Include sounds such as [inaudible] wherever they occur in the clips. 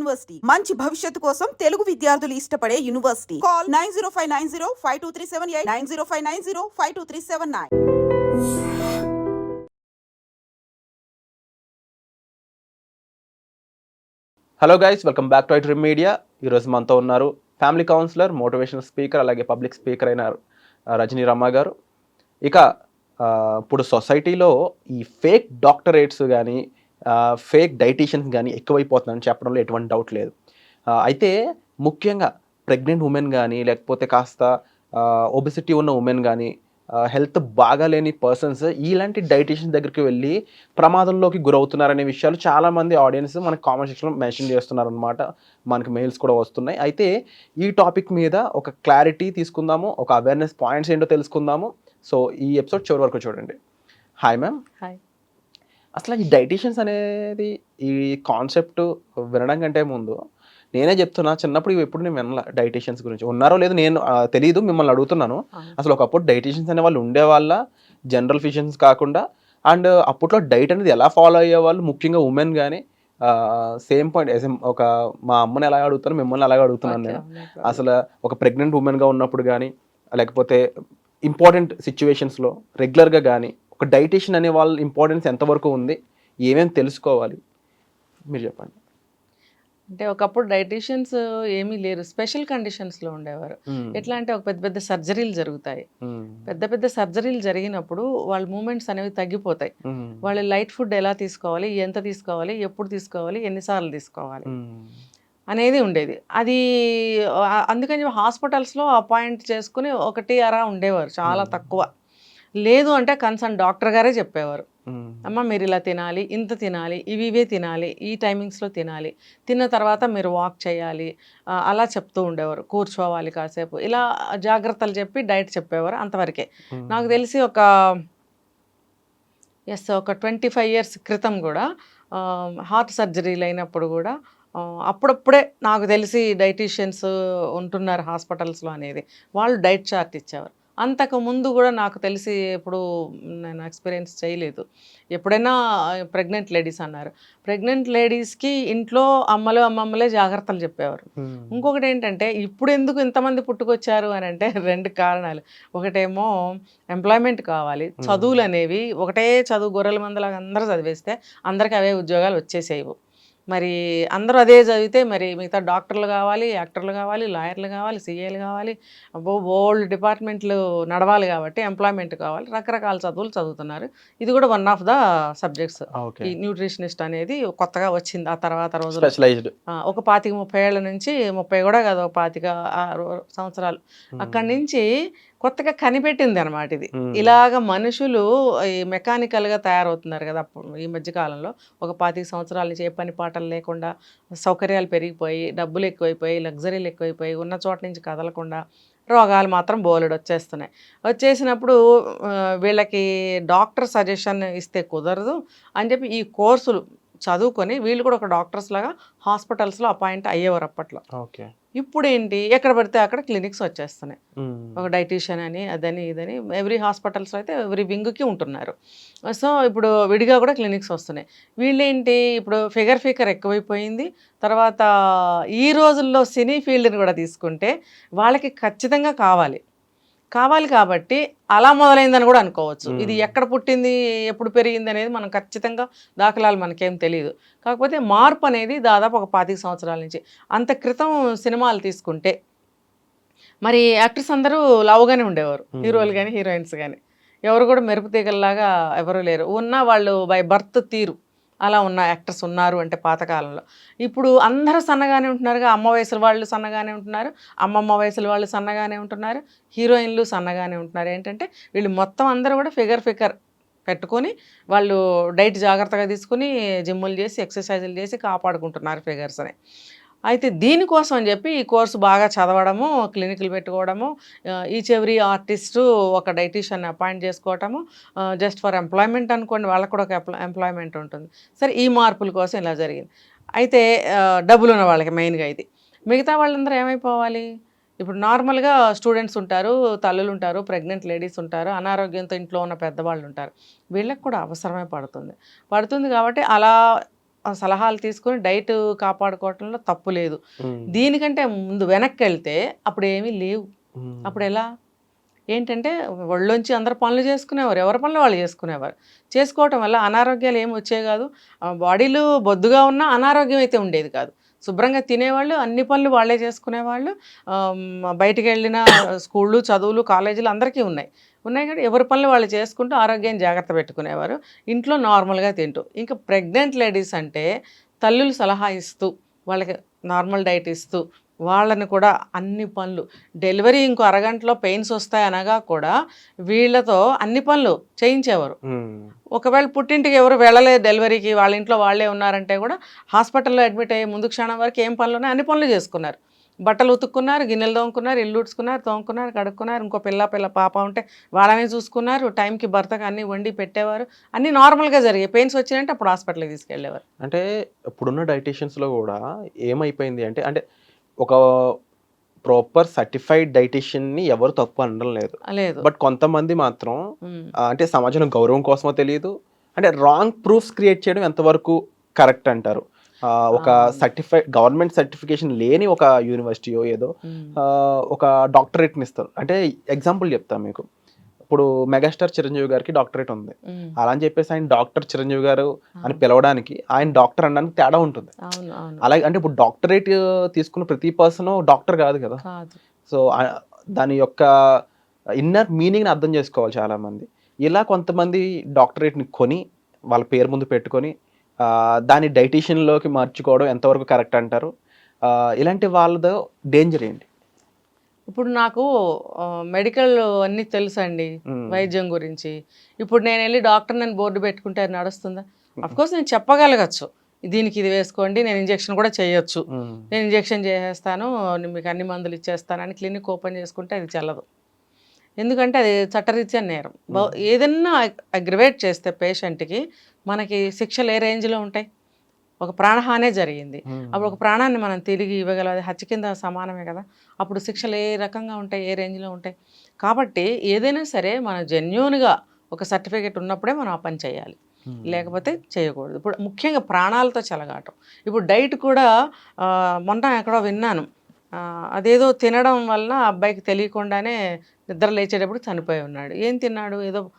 University. మంచి భవిష్యత్తు కోసం తెలుగు విద్యార్థులు ఇష్టపడే university. Call nine zero five nine zero five two three seven eight nine zero five nine zero five two three seven nine. Hello guys welcome back to ఐట్రీ media ఈరోజు మనతో ఉన్నారు family counsellor motivational speaker అలాగే public speaker అయిన రజనీ రమ్మ గారు. ఇక ఇప్పుడు సొసైటీలో ఈ ఫేక్ డాక్టరేట్స్ కానీ ఫేక్ డైటీషియన్స్ కానీ ఎక్కువైపోతుందని చెప్పడంలో ఎటువంటి డౌట్ లేదు. అయితే ముఖ్యంగా ప్రెగ్నెంట్ ఉమెన్ కానీ లేకపోతే కాస్త ఒబిసిటీ ఉన్న ఉమెన్ కానీ హెల్త్ బాగాలేని పర్సన్స్ ఇలాంటి డైటీషియన్స్ దగ్గరికి వెళ్ళి ప్రమాదంలోకి గురవుతున్నారనే విషయాలు చాలామంది ఆడియన్స్ మనకి కామెంట్ సెక్షన్లో మెన్షన్ చేస్తున్నారనమాట మనకి మెయిల్స్ కూడా వస్తున్నాయి. అయితే ఈ టాపిక్ మీద ఒక క్లారిటీ తీసుకుందాము ఒక అవేర్నెస్ పాయింట్స్ ఏంటో తెలుసుకుందాము. సో ఈ ఎపిసోడ్ చివరి వరకు చూడండి. హాయ్ మ్యామ్ హాయ్ అసలు ఈ డైటీషియన్స్ అనేది ఈ కాన్సెప్ట్ వినడం కంటే ముందు నేనే చెప్తున్నా చిన్నప్పుడు ఇవి ఎప్పుడు నేను వినలా డైటీషియన్స్ గురించి. ఉన్నారో లేదో నేను తెలియదు మిమ్మల్ని అడుగుతున్నాను. అసలు ఒకప్పుడు డైటీషియన్స్ అనే వాళ్ళు ఉండేవాళ్ళ జనరల్ ఫిషియన్స్ కాకుండా అండ్ అప్పట్లో డైట్ అనేది ఎలా ఫాలో అయ్యేవాళ్ళు ముఖ్యంగా ఉమెన్ కానీ సేమ్ పాయింట్ ఒక మా అమ్మని ఎలా అడుగుతాను మిమ్మల్ని అలాగే అడుగుతున్నాను నేను. అసలు ఒక ప్రెగ్నెంట్ ఉమెన్గా ఉన్నప్పుడు కానీ లేకపోతే ఇంపార్టెంట్ సిచ్యువేషన్స్లో రెగ్యులర్గా కానీ ఒక డైటీషియన్ అనే వాళ్ళ ఇంపార్టెన్స్ ఎంతవరకు ఉంది ఏమేమి తెలుసుకోవాలి? మీరు చెప్పండి. అంటే ఒకప్పుడు డైటీషియన్స్ ఏమీ లేరు స్పెషల్ కండిషన్స్లో ఉండేవారు. ఎట్లా అంటే ఒక పెద్ద పెద్ద సర్జరీలు జరుగుతాయి. పెద్ద పెద్ద సర్జరీలు జరిగినప్పుడు వాళ్ళ మూమెంట్స్ అనేవి తగ్గిపోతాయి. వాళ్ళు లైట్ ఫుడ్ ఎలా తీసుకోవాలి ఎంత తీసుకోవాలి ఎప్పుడు తీసుకోవాలి ఎన్నిసార్లు తీసుకోవాలి అనేది ఉండేది. అది అందుకని హాస్పిటల్స్లో అపాయింట్ చేసుకుని ఒకటి అరా ఉండేవారు చాలా. తక్కువ. లేదు అంటే కన్సర్న్ డాక్టర్ గారే చెప్పేవారు. అమ్మ మీరు ఇలా తినాలి ఇంత తినాలి ఇవి ఇవే తినాలి ఈ టైమింగ్స్లో తినాలి తిన్న తర్వాత మీరు వాక్ చేయాలి అలా చెప్తూ ఉండేవారు. కూర్చోవాలి కాసేపు. ఇలా జాగ్రత్తలు చెప్పి డైట్ చెప్పేవారు అంతవరకే. నాకు తెలిసి ఒక ఎస్ ఒక ట్వంటీ ఫైవ్ ఇయర్స్ క్రితం కూడా హార్ట్ సర్జరీలు అయినప్పుడు కూడా అప్పుడప్పుడే నాకు తెలిసి డైటీషియన్స్ ఉంటున్నారు హాస్పిటల్స్లో అనేది. వాళ్ళు డైట్ చార్ట్ ఇచ్చేవారు. అంతకు ముందు కూడా నాకు తెలిసి ఎప్పుడు నేను ఎక్స్పీరియన్స్ చేయలేదు. ఎప్పుడైనా ప్రెగ్నెంట్ లేడీస్ అన్నారు. ప్రెగ్నెంట్ లేడీస్కి ఇంట్లో అమ్మలు అమ్మమ్మలే జాగ్రత్తలు చెప్పేవారు. ఇంకొకటి ఏంటంటే ఇప్పుడు ఎందుకు ఇంతమంది పుట్టుకొచ్చారు అని అంటే [laughs] రెండు కారణాలు. ఒకటేమో ఎంప్లాయ్మెంట్ కావాలి. చదువులు అనేవి ఒకటే చదువు గొర్రెల మందలాగా అందరూ చదివేస్తే అందరికీ అవే ఉద్యోగాలు వచ్చేసేవి మరి అందరూ అదే చదివితే మరి మిగతా డాక్టర్లు కావాలి యాక్టర్లు కావాలి లాయర్లు కావాలి సీఏలు కావాలి అబ్బో బోల్డ్ డిపార్ట్మెంట్లు నడవాలి కాబట్టి ఎంప్లాయ్మెంట్ కావాలి రకరకాల చదువులు చదువుతున్నారు. ఇది కూడా వన్ ఆఫ్ ద సబ్జెక్ట్స్ ఈ న్యూట్రిషనిస్ట్ అనేది కొత్తగా వచ్చింది ఆ తర్వాత ఆ, ఒక పాతిక ముప్పై ఏళ్ళ నుంచి ముప్పై కూడా కాదు ఒక పాతిక ఆరు సంవత్సరాలు. అక్కడి నుంచి కొత్తగా కనిపెట్టింది అనమాట ఇది ఇలాగ మనుషులు ఈ మెకానికల్గా తయారవుతున్నారు కదా అప్పుడు ఈ మధ్య కాలంలో. ఒక పాతిక సంవత్సరాల నుంచి ఏ పని పాటలు లేకుండా సౌకర్యాలు పెరిగిపోయి డబ్బులు ఎక్కువైపోయి లగ్జరీలు ఎక్కువైపోయి ఉన్న చోట నుంచి కదలకుండా రోగాలు మాత్రం బోలెడు వచ్చేస్తున్నాయి. వచ్చేసినప్పుడు వీళ్ళకి డాక్టర్ సజెషన్ ఇస్తే కుదరదు అని చెప్పి ఈ కోర్సులు చదువుకొని వీళ్ళు కూడా ఒక డాక్టర్స్ లాగా హాస్పిటల్స్లో అపాయింట్ అయ్యేవారు అప్పట్లో. ఓకే. ఇప్పుడు ఏంటి ఎక్కడ పడితే అక్కడ క్లినిక్స్ వచ్చేస్తున్నాయి. ఒక డైటీషియన్ అని అదని ఇదని ఎవ్రీ హాస్పిటల్స్లో అయితే ఎవ్రీ వింగ్కి ఉంటున్నారు. సో ఇప్పుడు విడిగా కూడా క్లినిక్స్ వస్తున్నాయి. వీళ్ళేంటి? ఇప్పుడు ఫిగర్ ఫిగర్ ఎక్కువైపోయింది. తర్వాత ఈ రోజుల్లో సినీ ఫీల్డ్ని కూడా తీసుకుంటే వాళ్ళకి ఖచ్చితంగా కావాలి. కావాలి కాబట్టి అలా మొదలైందని కూడా అనుకోవచ్చు. ఇది ఎక్కడ పుట్టింది ఎప్పుడు పెరిగింది అనేది మనం ఖచ్చితంగా దాఖలాలు మనకేం తెలియదు కాకపోతే మార్పు అనేది దాదాపు ఒక పాతిక సంవత్సరాల నుంచి. అంత క్రితం సినిమాలు తీసుకుంటే మరి యాక్టర్స్ అందరూ లావుగానే ఉండేవారు. హీరోలు కానీ హీరోయిన్స్ కానీ ఎవరు కూడా మెరుపు తీగల్లాగా ఎవరు లేరు. ఉన్న వాళ్ళు బై బర్త్ తీరు. అలా ఉన్న యాక్టర్స్ ఉన్నారు అంటే పాతకాలంలో. ఇప్పుడు అందరూ సన్నగానే ఉంటున్నారుగా. అమ్మ వయసుల వాళ్ళు సన్నగానే ఉంటున్నారు. అమ్మమ్మ వయసుల వాళ్ళు సన్నగానే ఉంటున్నారు. హీరోయిన్లు సన్నగానే ఉంటున్నారు. ఏంటంటే వీళ్ళు మొత్తం అందరూ కూడా ఫిగర్ ఫిగర్ పెట్టుకొని వాళ్ళు డైట్ జాగ్రత్తగా తీసుకుని జిమ్ములు చేసి ఎక్సర్సైజులు చేసి కాపాడుకుంటున్నారు ఫిగర్స్ని అయితే దీనికోసం అని చెప్పి ఈ కోర్సు బాగా చదవడము క్లినిక్లు పెట్టుకోవడము ఈచ్ ఎవ్రీ ఆర్టిస్టు ఒక డైటీషియన్ అపాయింట్ చేసుకోవటము జస్ట్ ఫర్ ఎంప్లాయ్మెంట్ అనుకోండి వాళ్ళకు కూడా ఒక ఎంప్లాయ్మెంట్ ఉంటుంది. సరే ఈ మార్పుల కోసం ఇలా జరిగింది. అయితే డబ్బులు ఉన్న వాళ్ళకి మెయిన్గా ఇది. మిగతా వాళ్ళందరూ ఏమైపోవాలి? ఇప్పుడు నార్మల్గా స్టూడెంట్స్ ఉంటారు తల్లులు ఉంటారు ప్రెగ్నెంట్ లేడీస్ ఉంటారు అనారోగ్యంతో ఇంట్లో ఉన్న పెద్దవాళ్ళు ఉంటారు. వీళ్ళకి కూడా అవసరమే పడుతుంది. పడుతుంది కాబట్టి అలా సలహాలు తీసుకొని డైట్ కాపాడుకోవటంలో తప్పు లేదు. దీనికంటే ముందు వెనక్కి వెళ్తే అప్పుడు ఏమీ లేవు. అప్పుడు ఎలా ఏంటంటే ఒళ్ళొంచి అందరు పనులు చేసుకునేవారు ఎవరి పనులు వాళ్ళు చేసుకునేవారు. చేసుకోవటం వల్ల అనారోగ్యాలు ఏమి వచ్చేవి కాదు. బాడీలు బొద్దుగా ఉన్నా అనారోగ్యం అయితే ఉండేది కాదు. శుభ్రంగా తినేవాళ్ళు అన్ని పనులు వాళ్ళే చేసుకునేవాళ్ళు. బయటికి వెళ్ళిన స్కూళ్ళు చదువులు కాలేజీలు అందరికీ ఉన్నాయి. ఉన్నాయి కానీ ఎవరి పనులు వాళ్ళు చేసుకుంటూ ఆరోగ్యాన్ని జాగ్రత్త పెట్టుకునేవారు. ఇంట్లో నార్మల్గా తింటూ. ఇంకా ప్రెగ్నెంట్ లేడీస్ అంటే తల్లులు సలహా ఇస్తూ వాళ్ళకి నార్మల్ డైట్ ఇస్తూ వాళ్ళని కూడా అన్ని పనులు డెలివరీ ఇంకో అరగంటలో పెయిన్స్ వస్తాయి అనగా కూడా వీళ్ళతో అన్ని పనులు చేయించేవారు. ఒకవేళ పుట్టింటికి ఎవరు వెళ్ళలేదు డెలివరీకి వాళ్ళ ఇంట్లో వాళ్ళే ఉన్నారంటే కూడా హాస్పిటల్లో అడ్మిట్ అయ్యే ముందు క్షణం వరకు ఏం పనులు ఉన్నాయి అన్ని పనులు చేసుకున్నారు. బట్టలు ఉతుక్కున్నారు గిన్నెలు తోముకున్నారు ఇల్లు ఉడుచుకున్నారు తోముకున్నారు కడుక్కున్నారు. ఇంకో పిల్ల పిల్ల పాప ఉంటే వాళ్ళని చూసుకున్నారు. టైంకి భర్తకు అన్ని వండి పెట్టేవారు. అన్నీ నార్మల్గా జరిగాయి. పెయిన్స్ వచ్చినాయంటే అప్పుడు హాస్పిటల్కి తీసుకెళ్ళేవారు. అంటే ఇప్పుడున్న dietitians లో కూడా ఏమైపోయింది అంటే అంటే ఒక ప్రాపర్ సర్టిఫైడ్ని ఎవరు తప్పు అనడం లేదు. లేదు. బట్ కొంతమంది మాత్రం అంటే సమాజంలో గౌరవం కోసమో తెలియదు అంటే రాంగ్ ప్రూఫ్స్ క్రియేట్ చేయడం ఎంతవరకు కరెక్ట్ అంటారు? ఒక ఆ. సర్టిఫైడ్ గవర్నమెంట్ సర్టిఫికేషన్ లేని ఒక యూనివర్సిటీయో ఏదో ఒక డాక్టరేట్ని ఇస్తారు. అంటే ఎగ్జాంపుల్ చెప్తాను మీకు. ఇప్పుడు మెగాస్టార్ చిరంజీవి గారికి డాక్టరేట్ ఉంది. అలా అని చెప్పేసి ఆయన డాక్టర్ చిరంజీవి గారు అని పిలవడానికి ఆయన డాక్టర్ అనడానికి తేడా ఉంటుంది. అలాగే అంటే ఇప్పుడు డాక్టరేట్ తీసుకున్న ప్రతి పర్సన్ డాక్టర్ కాదు కదా. సో దాని యొక్క ఇన్నర్ మీనింగ్ని అర్థం చేసుకోవాలి చాలా మంది ఇలా కొంతమంది డాక్టరేట్ని కొని వాళ్ళ పేరు ముందు పెట్టుకొని దాన్ని డైటీషియన్లోకి మార్చుకోవడం ఎంతవరకు కరెక్ట్ అంటారు? ఇలాంటి వాళ్ళతో డేంజర్ ఏంటి? ఇప్పుడు నాకు మెడికల్ అన్నీ తెలుసండి. వైద్యం గురించి. ఇప్పుడు నేను వెళ్ళి డాక్టర్ నేను బోర్డు పెట్టుకుంటే అది నడుస్తుందా? అఫ్ కోర్స్ నేను చెప్పగలగచ్చు. దీనికి ఇది వేసుకోండి నేను ఇంజెక్షన్ కూడా చేయొచ్చు. నేను ఇంజెక్షన్ చేసేస్తాను మీకు అన్ని మందులు ఇచ్చేస్తాను అని క్లినిక్ ఓపెన్ చేసుకుంటే అది చెల్లదు. ఎందుకంటే అది చట్టరీత్యా నేరం. ఏదన్నా అగ్రివేట్ చేస్తే పేషెంట్కి మనకి శిక్షలు ఏ రేంజ్లో ఉంటాయి? ఒక ప్రాణహానే జరిగింది. అప్పుడు ఒక ప్రాణాన్ని మనం తిరిగి ఇవ్వగలం. అది హత్య కింద సమానమే కదా. అప్పుడు శిక్షలు ఏ రకంగా ఉంటాయి? ఏ రేంజ్లో ఉంటాయి? కాబట్టి ఏదైనా సరే మన జెన్యున్గా ఒక సర్టిఫికేట్ ఉన్నప్పుడే మనం ఆ పని చేయాలి. లేకపోతే చేయకూడదు. ఇప్పుడు ముఖ్యంగా ప్రాణాలతో చెలగాటం. ఇప్పుడు డైట్ కూడా మొన్న ఎక్కడో విన్నాను. అదేదో తినడం వలన అబ్బాయికి తెలియకుండానే నిద్ర లేచేటప్పుడు చనిపోయి ఉన్నాడు. ఏం తిన్నాడు? ఏదో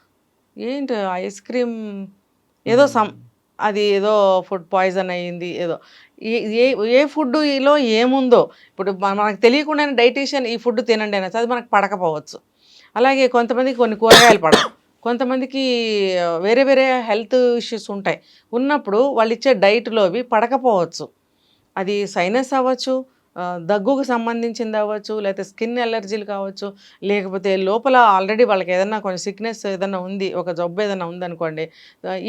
ఏంటి ఐస్ క్రీమ్? ఏదో సమ్ అది ఏదో ఫుడ్ పాయిజన్ అయ్యింది ఏదో. ఏ ఏ ఫుడ్లో ఏముందో? ఇప్పుడు మన- మనకు తెలియకుండానే డైటీషియన్ ఈ ఫుడ్ తినండి అనేది అది మనకు పడకపోవచ్చు. అలాగే కొంతమందికి కొన్ని కూరగాయలు పడవు. కొంతమందికి వేరే వేరే హెల్త్ ఇష్యూస్ ఉంటాయి. ఉన్నప్పుడు వాళ్ళు ఇచ్చే డైట్లో అవి పడకపోవచ్చు. అది సైనస్ అవ్వచ్చు దగ్గుకు సంబంధించింది అవ్వచ్చు లేకపోతే స్కిన్ ఎలర్జీలు కావచ్చు లేకపోతే లోపల ఆల్రెడీ వాళ్ళకి ఏదైనా కొంచెం సిక్నెస్ ఏదైనా ఉంది ఒక జబ్బు ఏదైనా ఉందనుకోండి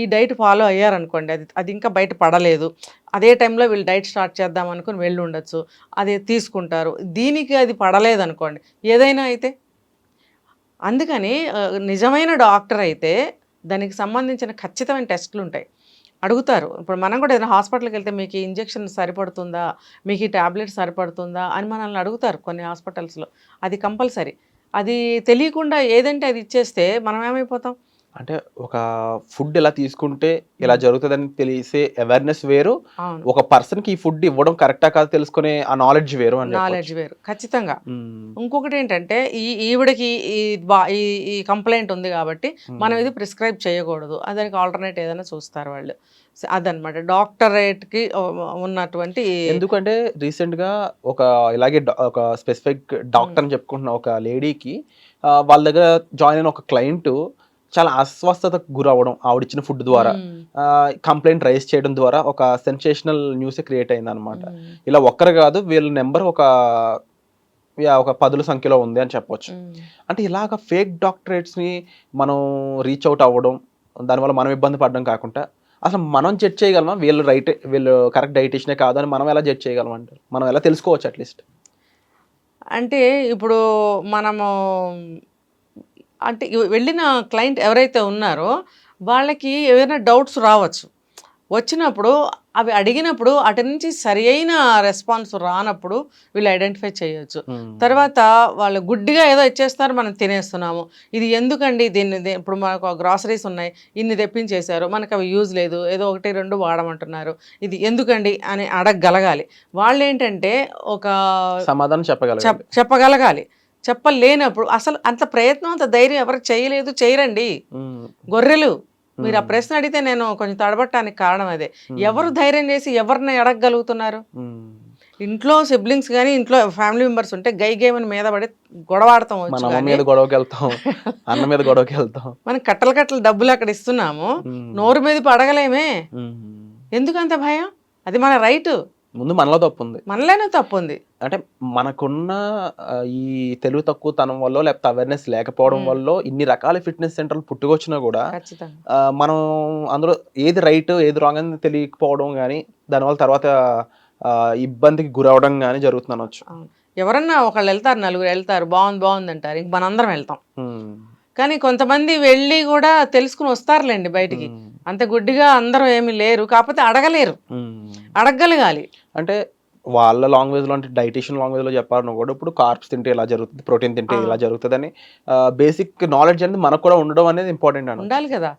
ఈ డైట్ ఫాలో అయ్యారనుకోండి అది అది ఇంకా బయట పడలేదు. అదే టైంలో వీళ్ళు డైట్ స్టార్ట్ చేద్దాం అనుకుని వెళ్ళి ఉండొచ్చు అది తీసుకుంటారు. దీనికి అది పడలేదనుకోండి ఏదైనా అయితే. అందుకని నిజమైన డాక్టర్ అయితే దానికి సంబంధించిన ఖచ్చితమైన టెస్టులు ఉంటాయి అడుగుతారు. ఇప్పుడు మనం కూడా ఏదైనా హాస్పిటల్కి వెళ్తే మీకు ఈ ఇంజెక్షన్ సరిపడుతుందా? మీకు ఈ ట్యాబ్లెట్ సరిపడుతుందా? అని మనల్ని అడుగుతారు కొన్ని హాస్పిటల్స్లో. అది కంపల్సరీ. అది తెలియకుండా ఏదంటే అది ఇచ్చేస్తే మనం ఏమైపోతాం? అంటే ఒక ఫుడ్ ఇలా తీసుకుంటే ఇలా జరుగుతుందని తెలిసే అవేర్నెస్ వేరు. ఒక పర్సన్కి ఈ ఫుడ్ ఇవ్వడం కరెక్టా కాదు తెలుసుకునే ఆ నాలెడ్జ్ వేరు అని నాలెడ్జ్ వేరు. ఖచ్చితంగా. ఇంకొకటి ఏంటంటే ఈ ఈవిడకి ఈ కంప్లైంట్ ఉంది కాబట్టి మనం ఇది ప్రిస్క్రైబ్ చేయకూడదు. దానికి ఆల్టర్నేట్ ఏదైనా చూస్తారు వాళ్ళు. అదనమాట. డాక్టరేట్కి ఉన్నటువంటి ఎందుకంటే రీసెంట్గా ఒక ఇలాగే ఒక స్పెసిఫిక్ డాక్టర్ అని చెప్పుకుంటున్న ఒక లేడీకి వాళ్ళ దగ్గర జాయిన్ అయిన ఒక క్లయింట్ చాలా అస్వస్థతకు గురవ్వడం ఆవిడ ఇచ్చిన ఫుడ్ ద్వారా. కంప్లైంట్ రైజ్ చేయడం ద్వారా ఒక సెన్సేషనల్ న్యూస్ క్రియేట్ అయింది అనమాట. ఇలా ఒక్కరు కాదు వీళ్ళ నెంబర్ ఒక యా, ఒక పదుల సంఖ్యలో ఉంది అని చెప్పొచ్చు మ్మ్. అంటే ఇలాగ ఫేక్ డాక్టరేట్స్ని మనం రీచ్ అవుట్ అవ్వడం దానివల్ల మనం ఇబ్బంది పడడం కాకుండా అసలు మనం జడ్జ్ చేయగలమా వీళ్ళు రైట్ వీళ్ళు కరెక్ట్ డైటిషనే కాదు అని మనం ఎలా జడ్జ్ చేయగలం అంటారు మనం ఎలా తెలుసుకోవచ్చు అట్లీస్ట్ అంటే ఇప్పుడు మనము అంటే వెళ్ళిన క్లయింట్ ఎవరైతే ఉన్నారో వాళ్ళకి ఏమైనా డౌట్స్ రావచ్చు. వచ్చినప్పుడు అవి అడిగినప్పుడు అటు నుంచి సరి అయిన రెస్పాన్స్ రానప్పుడు వీళ్ళు ఐడెంటిఫై చేయొచ్చు. తర్వాత వాళ్ళు గుడ్డిగా ఏదో ఇచ్చేస్తారు మనం తినేస్తున్నాము. ఇది ఎందుకండి దీన్ని ఇప్పుడు మనకు గ్రాసరీస్ ఉన్నాయి ఇన్ని తెప్పించేశారు మనకు అవి యూజ్ లేదు ఏదో ఒకటి రెండు వాడమంటున్నారు. ఇది ఎందుకండి అని అడగగలగాలి. వాళ్ళు ఏంటంటే ఒక సమాధానం చెప్పగలగాలి. చెప్ చెప్పగలగాలి. చెప్పలేనప్పుడు అసలు అంత ప్రయత్నం అంత ధైర్యం ఎవరు చేయలేదు. చేయరండి. గొర్రెలు. మీరు ఆ ప్రశ్న అడిగితే నేను కొంచెం తడబట్టడానికి కారణం అదే. ఎవరు ధైర్యం చేసి ఎవరిని అడగగలుగుతున్నారు. ఇంట్లో సిబ్లింగ్స్ కానీ ఇంట్లో ఫ్యామిలీ మెంబర్స్ ఉంటే గై గేమని మీద పడి గొడవాడతాం మీద గొడవకి వెళ్తాం అన్న మీద గొడవకి వెళ్తాం మనం కట్టలు కట్టలు డబ్బులు అక్కడ ఇస్తున్నాము. నోరు మీద అడగలేమే. ఉమ్. ఎందుకంత భయం? అది మన రైట్. ముందు మనలో తప్పు ఉంది మనలోనే తప్పు ఉంది అంటే మనకున్న ఈ తెలివి తక్కువ తనం వల్ల లేకపోతే అవేర్నెస్ లేకపోవడం. వల్ల ఇన్ని రకాల ఫిట్నెస్ సెంటర్లు పుట్టుకొచ్చినా కూడా మనం అందులో ఏది రైట్ ఏది రాంగ్ అని తెలియకపోవడం కానీ దానివల్ల తర్వాత ఇబ్బందికి గురవడం కానీ జరుగుతుంది అనొచ్చు అవును. ఎవరన్నా ఒకళ్ళు వెళ్తారు నలుగురు వెళ్తారు బాగుంది బాగుంది అంటారు ఇంక మనందరం వెళ్తాం. కానీ కొంతమంది వెళ్ళి కూడా తెలుసుకుని వస్తారులేండి బయటికి. అంత గుడ్డిగా అందరూ ఏమీ లేరు కాకపోతే అడగలేరు మ్మ్. అడగగలగాలి అంటే వాళ్ళ లాంగ్వేజ్లో అంటే డైటీషియన్ లాంగ్వేజ్లో చెప్పాలన్నా కూడా ఇప్పుడు కార్బ్స్ తింటే ఇలా జరుగుతుంది ప్రోటీన్ తింటే. ఇలా జరుగుతుంది అని బేసిక్ నాలెడ్జ్ అనేది మనకు కూడా ఉండడం అనేది ఇంపార్టెంట్ అన్న ఉండాలి కదా.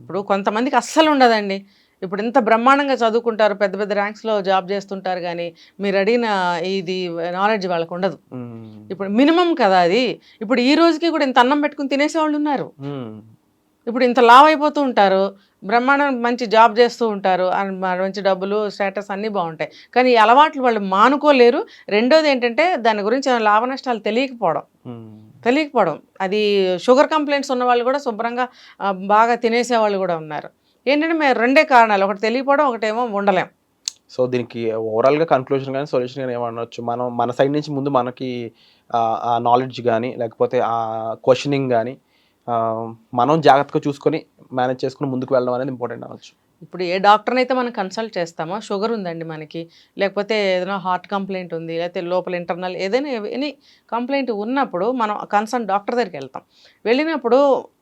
ఇప్పుడు కొంతమందికి అస్సలు ఉండదండి. ఇప్పుడు ఇంత బ్రహ్మాండంగా చదువుకుంటారు పెద్ద పెద్ద ర్యాంక్స్లో జాబ్ చేస్తుంటారు కానీ మీరు అడిగిన ఇది నాలెడ్జ్ వాళ్ళకు ఉండదు. ఇప్పుడు మినిమం కదా అది. ఇప్పుడు ఈ రోజుకి కూడా ఇంత అన్నం పెట్టుకుని తినేసేవాళ్ళు ఉన్నారు. ఇప్పుడు ఇంత లావ్ అయిపోతూ ఉంటారు. బ్రహ్మాండం మంచి జాబ్ చేస్తూ ఉంటారు మంచి డబ్బులు స్టేటస్ అన్నీ బాగుంటాయి. కానీ ఈ అలవాట్లు వాళ్ళు మానుకోలేరు. రెండోది ఏంటంటే దాని గురించి లాభ నష్టాలు తెలియకపోవడం. తెలియకపోవడం. అది షుగర్ కంప్లైంట్స్ ఉన్న వాళ్ళు కూడా శుభ్రంగా బాగా తినేసే వాళ్ళు కూడా ఉన్నారు. ఏంటంటే మేము రెండే కారణాలు. ఒకటి తెలియకపోవడం ఒకటేమో ఉండలేం. సో దీనికి ఓవరాల్గా కన్క్లూజన్ కానీ సొల్యూషన్ కానీ ఏమనొచ్చు మనం మన సైడ్ నుంచి ముందు మనకి ఆ నాలెడ్జ్ కానీ లేకపోతే ఆ క్వశ్చనింగ్ కానీ మనం జాగ్రత్తగా చూసుకొని మేనేజ్ చేసుకుని ముందుకు వెళ్ళడం అనేది ఇంపార్టెంట్ అనొచ్చు ఇప్పుడు ఏ డాక్టర్ని అయితే మనం కన్సల్ట్ చేస్తామో షుగర్ ఉందండి మనకి. లేకపోతే ఏదైనా హార్ట్ కంప్లైంట్ ఉంది లేకపోతే లోపల ఇంటర్నల్ ఏదైనా ఎనీ కంప్లైంట్ ఉన్నప్పుడు మనం కన్సల్ట్ డాక్టర్ దగ్గరికి వెళ్తాం. వెళ్ళినప్పుడు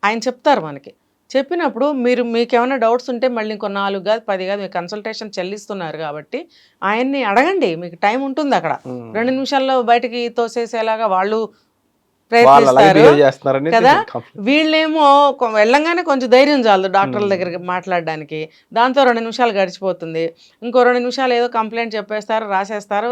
ఆయన చెప్తారు మనకి. చెప్పినప్పుడు మీరు మీకు ఏమైనా డౌట్స్ ఉంటే మళ్ళీ ఇంకో నాలుగు కాదు పది కాదు మీరు కన్సల్టేషన్ చెల్లిస్తున్నారు కాబట్టి ఆయన్ని అడగండి. మీకు టైం ఉంటుంది అక్కడ. రెండు నిమిషాల్లో బయటికి తోసేసేలాగా వాళ్ళు ప్రయత్నిస్తారు కదా? వీళ్ళేమో వెళ్ళంగానే కొంచెం ధైర్యం చాలదు డాక్టర్ల దగ్గరికి మాట్లాడడానికి. దాంతో రెండు నిమిషాలు గడిచిపోతుంది. ఇంకో రెండు నిమిషాలు ఏదో కంప్లైంట్ చెప్పేస్తారు రాసేస్తారు.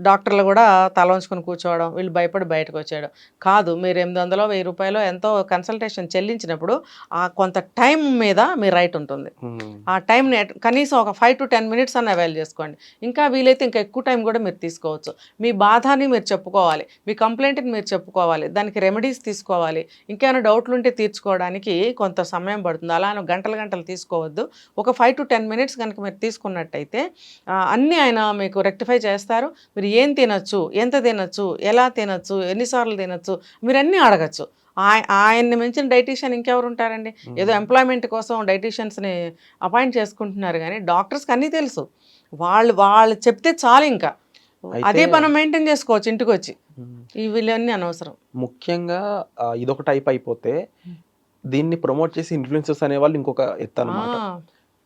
డాక్టర్లు కూడా తల ఉంచుకొని కూర్చోవడం వీళ్ళు భయపడి బయటకు వచ్చాడు కాదు మీరు ఎనిమిది వందలో వెయ్యి రూపాయలు ఎంతో కన్సల్టేషన్ చెల్లించినప్పుడు ఆ కొంత టైం మీద మీ రైట్ ఉంటుంది. మ్మ్. ఆ టైంని కనీసం ఒక ఫైవ్ టు టెన్ మినిట్స్ అన్న అవైల్ చేసుకోండి. ఇంకా వీలైతే ఇంకా ఎక్కువ టైం కూడా మీరు తీసుకోవచ్చు. మీ బాధని మీరు చెప్పుకోవాలి. మీ కంప్లైంట్ని మీరు చెప్పుకోవాలి దానికి రెమెడీస్ తీసుకోవాలి ఇంకేమైనా డౌట్లు ఉంటే తీర్చుకోవడానికి కొంత సమయం పడుతుంది. అలా గంటలు గంటలు తీసుకోవద్దు. ఒక ఫైవ్ టు టెన్ మినిట్స్ కనుక మీరు తీసుకున్నట్టయితే అన్నీ ఆయన మీకు రెక్టిఫై చేస్తారు. మీరు ఏం తినచ్చు ఎంత తినచ్చు ఎలా తినచ్చు ఎన్నిసార్లు తినచ్చు మీరు అన్నీ అడగచ్చు. ఆయ- ఆయన్ని మించిన డైటీషియన్ ఇంకెవరు ఉంటారండి? ఏదో ఎంప్లాయ్మెంట్ కోసం డైటీషియన్స్ని అపాయింట్ చేసుకుంటున్నారు కానీ డాక్టర్స్కి అన్నీ తెలుసు. వాళ్ళు వాళ్ళు చెప్తే చాలు ఇంకా. అదే మనం మెయింటైన్ చేసుకోవచ్చు ఇంటికి వచ్చి. ఈ అనవసరం. ముఖ్యంగా ఇదొక టైప్ అయిపోతే దీన్ని ప్రమోట్ చేసి ఇన్ఫ్లుయెన్సర్స్ అనే వాళ్ళు ఇంకొక ఎత్తు అనమాట ఆ,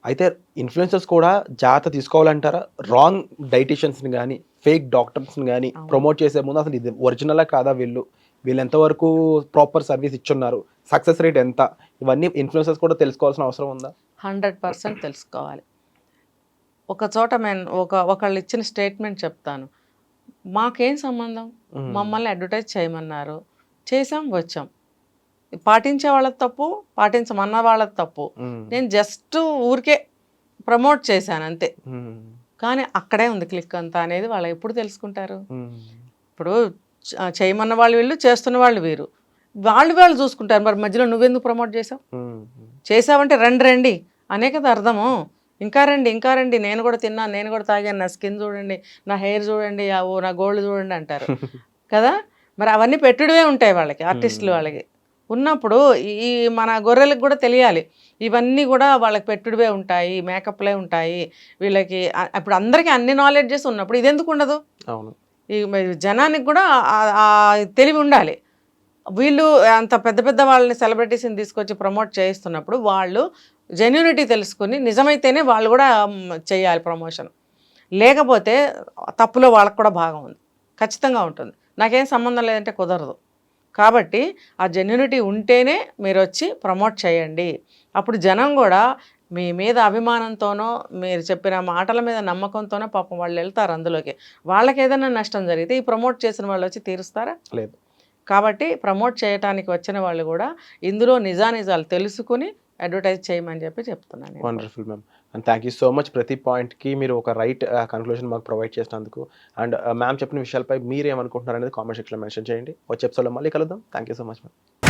అయితే ఇన్ఫ్లుయెన్సర్స్ కూడా జాగ్రత్త తీసుకోవాలంటారా? రాంగ్ డైటీషియన్స్ని కానీ ఫేక్ డాక్టర్స్ని కానీ. ప్రమోట్ చేసే ముందు అసలు ఇది ఒరిజినలా కాదా వీళ్ళు? వీళ్ళు ఎంతవరకు ప్రాపర్ సర్వీస్ ఇచ్చున్నారు? సక్సెస్ రేట్ ఎంత? ఇవన్నీ ఇన్ఫ్లుయెన్సర్స్ కూడా తెలుసుకోవాల్సిన అవసరం ఉందా? హండ్రెడ్ పర్సెంట్ తెలుసుకోవాలి. ఒక చోట నేను ఒక ఒకళ్ళు ఇచ్చిన స్టేట్మెంట్ చెప్తాను. మాకేం సంబంధం? మ్మ్. మమ్మల్ని అడ్వర్టైజ్ చేయమన్నారు. చేసాం వచ్చాం. పాటించే వాళ్ళది తప్పు పాటించమన్న వాళ్ళది తప్పు. నేను జస్ట్ ఊరికే ప్రమోట్ చేశాను అంతే. కానీ అక్కడే ఉంది క్లిక్ అంతా అనేది వాళ్ళు ఎప్పుడు తెలుసుకుంటారు. ఇప్పుడు చేయమన్న వాళ్ళు వీళ్ళు చేస్తున్న వాళ్ళు వీరు. వాళ్ళు వాళ్ళు చూసుకుంటారు. మరి మధ్యలో నువ్వెందుకు ప్రమోట్ చేసావు. చేసావంటే రండి రండి అనే కదా అర్థము. ఇంకా రండి ఇంకా రండి నేను కూడా తిన్నాను నేను కూడా తాగాను నా స్కిన్ చూడండి నా హెయిర్ చూడండి ఓ నా గోల్డ్ చూడండి అంటారు. [laughs] కదా? మరి అవన్నీ పెట్టుడువే ఉంటాయి వాళ్ళకి ఆర్టిస్టులు వాళ్ళకి. ఉన్నప్పుడు ఈ మన గొర్రెలకు కూడా తెలియాలి. ఇవన్నీ కూడా వాళ్ళకి పెట్టుడువే ఉంటాయి మేకప్లే ఉంటాయి. వీళ్ళకి ఇప్పుడు అందరికీ అన్ని నాలెడ్జెస్ ఉన్నప్పుడు ఇది ఎందుకు ఉండదు? అవును. ఈ జనానికి కూడా తెలివి ఉండాలి. వీళ్ళు అంత పెద్ద పెద్ద వాళ్ళని సెలబ్రిటీస్ని తీసుకొచ్చి ప్రమోట్ చేయిస్తున్నప్పుడు వాళ్ళు జెన్యునిటీ తెలుసుకుని నిజమైతేనే వాళ్ళు కూడా చేయాలి ప్రమోషన్ లేకపోతే తప్పులో వాళ్ళకు కూడా భాగం ఉంది. ఖచ్చితంగా ఉంటుంది. నాకేం సంబంధం లేదంటే కుదరదు. కాబట్టి ఆ జెన్యునిటీ ఉంటేనే మీరు వచ్చి ప్రమోట్ చేయండి. అప్పుడు జనం కూడా మీ మీద అభిమానంతోనో మీరు చెప్పిన మాటల మీద నమ్మకంతోనో పాపం వాళ్ళు వెళ్తారు అందులోకి. వాళ్ళకి ఏదైనా నష్టం జరిగితే ఈ ప్రమోట్ చేసిన వాళ్ళు వచ్చి తీరుస్తారా? లేదు. కాబట్టి ప్రమోట్ చేయడానికి వచ్చిన వాళ్ళు కూడా ఇందులో నిజానిజాలు తెలుసుకుని అడ్వర్టైజ్ చేయమని చెప్పి చెప్తున్నాను wonderful ma'am and thank you so much ప్రతి పాయింట్కి మీరు ఒక రైట్ కన్క్లూజన్ uh, మాకు ప్రొవైడ్ చేసినందుకు. అండ్ మ్యామ్ uh, చెప్పిన విషయాలపై మీరు ఏమనుకుంటున్నారు అనేది కామెంట్ సెక్షన్లో మెన్షన్ చేయండి. వచ్చే ఎపిసోడ్లో మళ్ళీ కలుద్దాం. Thank you so much ma'am